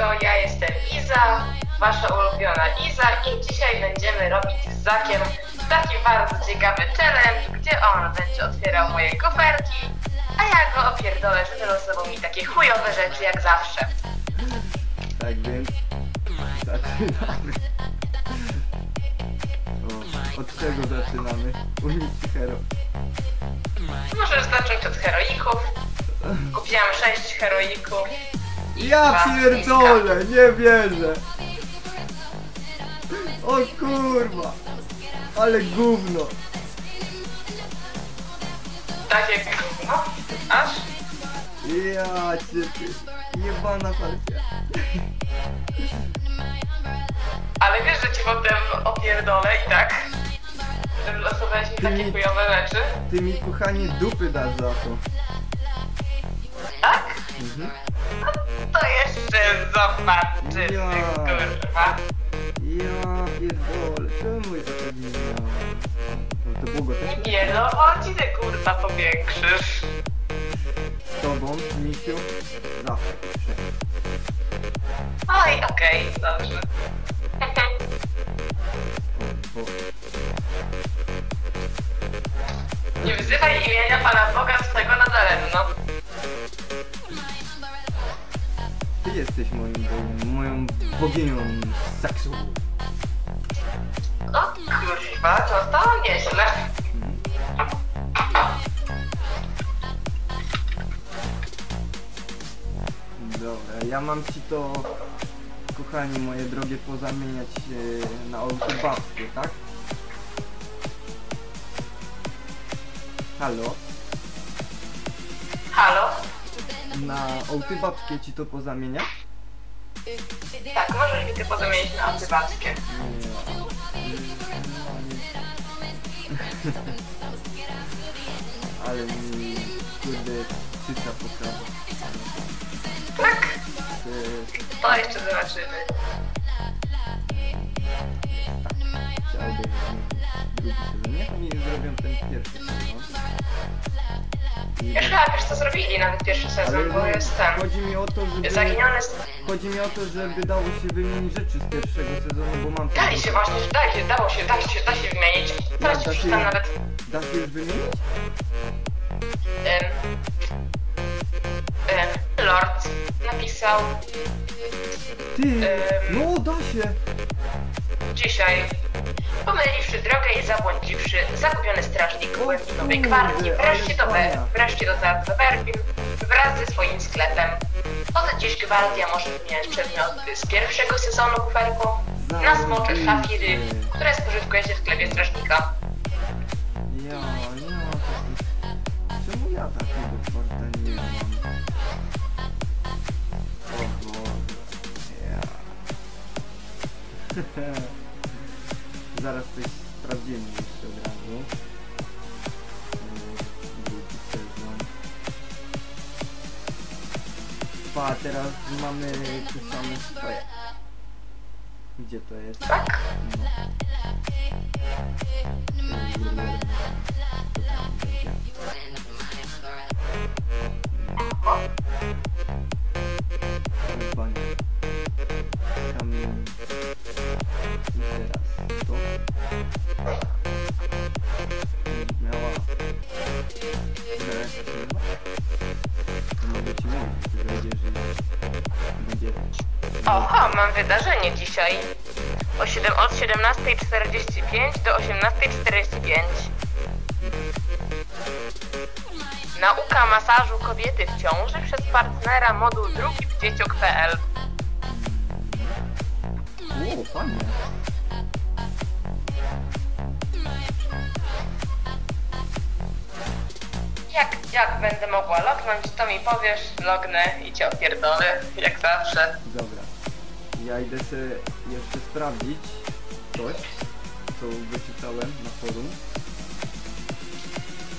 siemaneczko, ja jestem Iza, wasza ulubiona Iza i dzisiaj będziemy robić z Zakiem taki bardzo ciekawy challenge, gdzie on będzie otwierał moje koferki, a ja go opierdolę, że wylosował mi takie chujowe rzeczy jak zawsze. Tak więc zaczynamy. O, od czego zaczynamy? Unici hero. Możesz zacząć od heroików. Kupiłam 6 heroików. Ja pierdolę, nie wierzę. O kurwa. Ale gówno. Takie gówno. Aż? Ja cię ty. Jebana partia. Ale wiesz, że ci potem opierdolę i tak. Że wylosowałeś mi takie Ty- chujowe rzeczy. Ty mi kochanie dupy dasz za to. Tak? Mhm. To jeszcze zobaczymy, Ja. kurwa. Ja pierdolę, czemu ja tak nie miałem? No to było też Nie no, ci ty kurwa powiększysz. z tobą, misiu. Zawsze. wszędzie. Oj, okej, dobrze. O, bo... Nie wyzywaj imienia Pana Boga swego nadaremno. Ty jesteś moim bogiem, moją boginią seksu. O kurwa, to to nieźle. Dobra, ja mam ci to, kochani moje drogie, pozamieniać e, na autobabskie, tak? Halo? Na autobabskie ci to pozamienia? Tak, możesz mi ty pozamienić na antybackie. Ale mi, kurde, cyca pokaże. Tak? To jeszcze zobaczymy. chciałbym drugi sezon. Niech oni zrobią ten pierwszy sezon. Już chyba wiesz co zrobili nawet pierwszy sezon, bo nie, jest ten. Chodzi mi o to, żeby... Zaginiony Chodzi mi o to, żeby dało się wymienić rzeczy z pierwszego sezonu, bo mam... Dali się właśnie, że da się, dało się, da się, da się wymienić. Teraz ci Da się- nawet Da się już wymienić? em, em, Lord napisał Ty! Em. No da się! dzisiaj pomyliwszy drogę i zabłądziwszy, zagubiony strażnik O Głębinowej kurde, Gwardii wreszcie do, ale Be- fajna. wreszcie dotarł do Berwin wraz ze swoim sklepem. Od dziś Gwardia może wymieniać przedmioty z pierwszego sezonu kuferku na smocze szafiry, które spożytkuje się w sklepie strażnika. Ja. Czemu ja takiego kwarta nie mam? O Boże, ja... Zaraz coś sprawdzimy jeszcze od razu. Pa, teraz mamy te same swoje. Gdzie to jest? Tak? No. Oho, mam wydarzenie dzisiaj. O 7, od 17.45 do 18.45. Nauka masażu kobiety w ciąży przez partnera moduł drugi w dzieciok.pl fajnie. Jak, jak będę mogła lognąć, to mi powiesz, lognę i cię opierdolę, jak zawsze. Dobra. Ja idę sobie jeszcze sprawdzić coś, co wyczytałem na forum.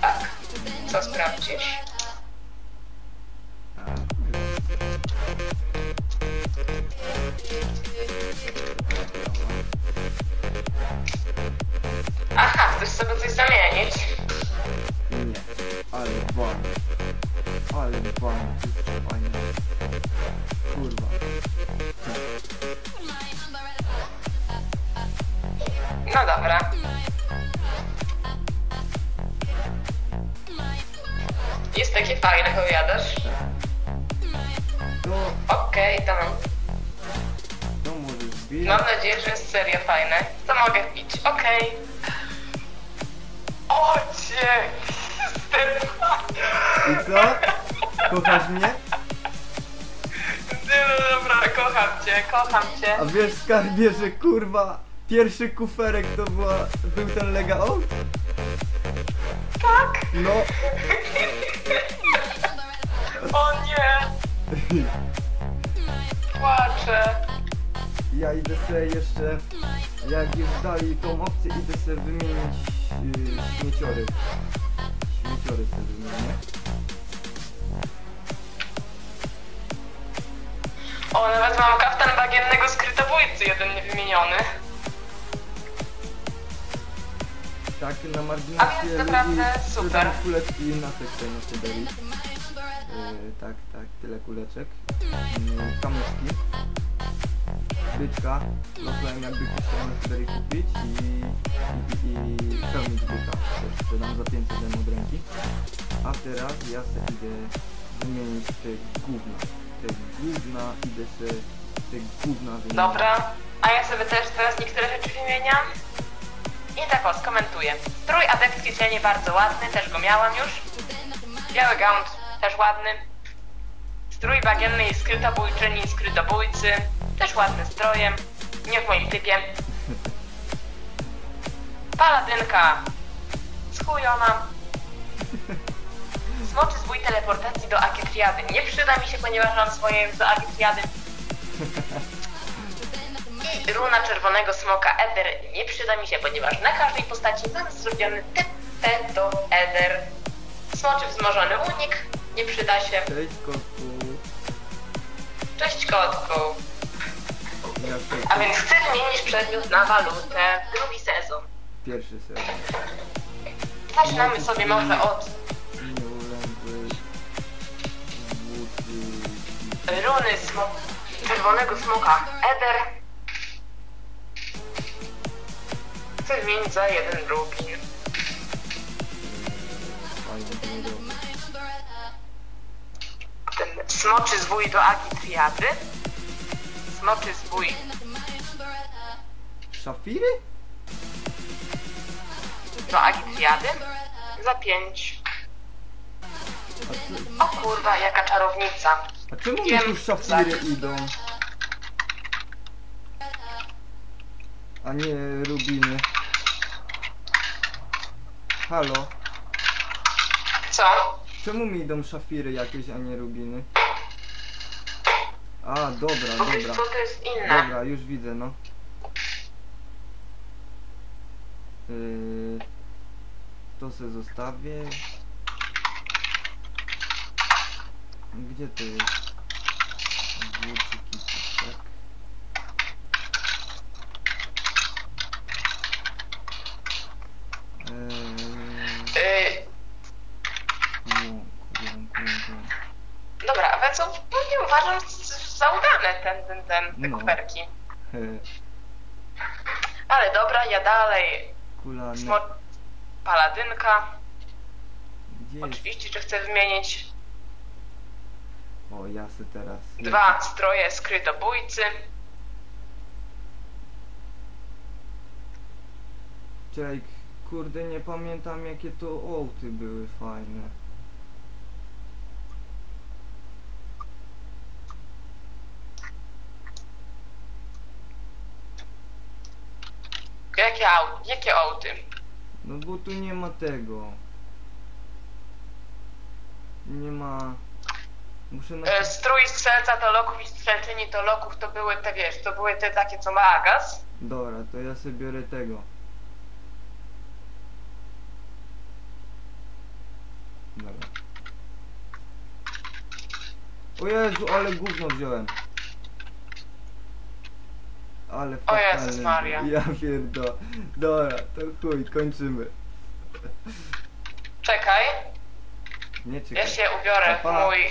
Tak. Co sprawdzisz? Aha, chcesz sobie coś zamienić? Nie, ale ban. Ale jest fajne. Kurwa. No dobra. Jest takie fajne, powiadasz? To, Okej, to mam. to może zbijać. Mam nadzieję, że jest serio fajne. To mogę wbić. Okej. O cię! I co? Kochasz mnie? Kocham cię, kocham cię. A wiesz skarbie, że kurwa pierwszy kuferek to była, był ten Lega Out? Tak? No. O nie! Płaczę. Ja idę sobie jeszcze, jak już dali tą opcję, idę sobie wymienić yy, śmieciory. Śmieciory sobie wymienię. O, nawet mam kaftan bagiennego skrytobójcy, jeden niewymieniony. Tak, na A marginesie więc naprawdę super. kuleczki na na Syberii. Yy, tak, tak, tyle kuleczek. Yy, kamyczki. Byczka. Losowałem jakby ktoś chciał na Syberii kupić i, i, i, i pełnić byka. Sprzedam za 500 demo od ręki. A teraz ja sobie idę wymienić te gówna. Te gówna, idę te gówna wymienić. Dobra, a ja sobie też teraz niektóre rzeczy wymieniam. I tak o, skomentuję. Strój adeptki cienie bardzo ładny, też go miałam już. Biały gaunt, też ładny. Strój bagienny i skrytobójczyni i skrytobójcy, też ładny strojem. Nie w moim typie. Paladynka, schujona. Smoczy zwój teleportacji do Agetriady. Nie przyda mi się, ponieważ mam swoje do Agetriady. I runa czerwonego smoka Eder nie przyda mi się, ponieważ na każdej postaci mam zrobiony TP do Eder. Smoczy wzmożony unik nie przyda się. Cześć kotku. Cześć kotku. A więc chcę wymienić przedmiot na walutę. Drugi sezon. pierwszy sezon. Zaczynamy sobie może od runy smo czerwonego smoka Eder. Chcę wymienić za jeden rubin. Ten smoczy zwój do Agitriady. Smoczy zwój Szafiry? do Agitriady za pięć. O kurwa, jaka czarownica. A czemu mi tu szafiry idą? A nie rubiny. Halo? Co? Czemu mi idą szafiry jakieś, a nie rubiny? A, dobra, Bo dobra. to jest inne. Dobra, już widzę, no. Yy, to se zostawię. Gdzie to jest? Tak? Eee, dobra, a co? No nie uważam za udane ten, ten, ten, te No. kuperki. Ale dobra, ja dalej. Kulany. Smo... Paladynka. Gdzie? Oczywiście, że chcę wymienić O, ja se teraz. dwa stroje skrytobójcy. Czekaj, kurde, nie pamiętam jakie to ołty były fajne. Jakie, aut, jakie auty? No bo tu nie ma tego. Nie ma... Muszę. E, strój strzelca to loków i strzelczyni to loków to były te, wiesz, to były te takie, co ma Agas. Dobra, to ja sobie biorę tego. Dobra. O Jezu, ale gówno wziąłem. Ale O Jezus. Maria. Ja pierdo. Dobra, to chuj, kończymy. Czekaj, Nie czekaj. ja się ubiorę w Pa, pa. mój